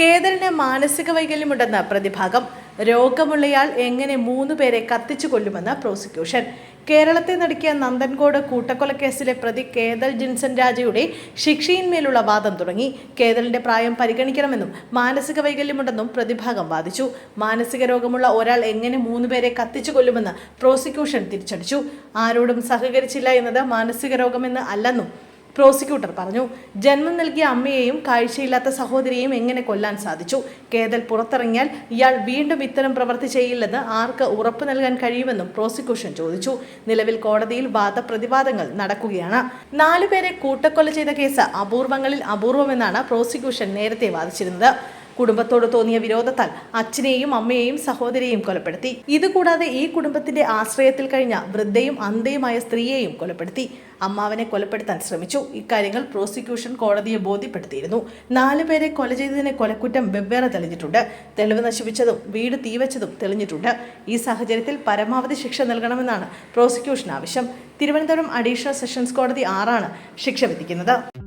കേതലിന് മാനസിക വൈകല്യമുണ്ടെന്ന പ്രതിഭാഗം രോഗമുള്ളയാൾ എങ്ങനെ മൂന്ന് പേരെ കത്തിച്ചു കൊല്ലുമെന്ന് പ്രോസിക്യൂഷൻ. കേരളത്തെ നടക്കിയ നന്ദൻകോട് കൂട്ടക്കൊലക്കേസിലെ പ്രതി കേതൽ ജിൻസൻ രാജയുടെ ശിക്ഷയിന്മേലുള്ള വാദം തുടങ്ങി. കേതലിന്റെ പ്രായം പരിഗണിക്കണമെന്നും മാനസിക വൈകല്യമുണ്ടെന്നും പ്രതിഭാഗം വാദിച്ചു. മാനസിക രോഗമുള്ള ഒരാൾ എങ്ങനെ മൂന്ന് പേരെ കത്തിച്ചു കൊല്ലുമെന്ന് പ്രോസിക്യൂഷൻ തിരിച്ചടിച്ചു. ആരോടും സഹകരിച്ചില്ല എന്നത് മാനസിക രോഗമെന്ന് അല്ലെന്നും പ്രോസിക്യൂട്ടർ പറഞ്ഞു ജന്മം നൽകിയ അമ്മയെയും കാഴ്ചയില്ലാത്ത സഹോദരിയെയും എങ്ങനെ കൊല്ലാൻ സാധിച്ചു? കേതൽ പുറത്തിറങ്ങിയാൽ ഇയാൾ വീണ്ടും ഇത്തരം പ്രവൃത്തി ചെയ്യില്ലെന്ന് ആർക്ക് ഉറപ്പ് നൽകാൻ കഴിയുമെന്നും പ്രോസിക്യൂഷൻ ചോദിച്ചു. നിലവിൽ കോടതിയിൽ വാദപ്രതിവാദങ്ങൾ നടക്കുകയാണ്. നാലുപേരെ കൂട്ടക്കൊല ചെയ്ത കേസ് അപൂർവങ്ങളിൽ അപൂർവമെന്നാണ് പ്രോസിക്യൂഷൻ നേരത്തെ വാദിച്ചിരുന്നത്. കുടുംബത്തോട് തോന്നിയ വിരോധത്താൽ അച്ഛനെയും അമ്മയെയും സഹോദരിയെയും കൊലപ്പെടുത്തി. ഇതുകൂടാതെ ഈ കുടുംബത്തിന്റെ ആശ്രയത്തിൽ കഴിഞ്ഞ വൃദ്ധയും അന്ധയുമായ സ്ത്രീയെയും കൊലപ്പെടുത്തി. അമ്മാവനെ കൊലപ്പെടുത്താൻ ശ്രമിച്ചു. ഇക്കാര്യങ്ങൾ പ്രോസിക്യൂഷൻ കോടതിയെ ബോധ്യപ്പെടുത്തിയിരുന്നു. നാലുപേരെ കൊല ചെയ്തതിനെ കൊലക്കുറ്റം വെവ്വേറെ തെളിഞ്ഞിട്ടുണ്ട്. തെളിവ് നശിപ്പിച്ചതും വീട് തീവച്ചതും തെളിഞ്ഞിട്ടുണ്ട്. ഈ സാഹചര്യത്തിൽ പരമാവധി ശിക്ഷ നൽകണമെന്നാണ് പ്രോസിക്യൂഷൻ ആവശ്യം. തിരുവനന്തപുരം അഡീഷണൽ സെഷൻസ് കോടതി ആറാണ് ശിക്ഷ വിധിക്കുന്നത്.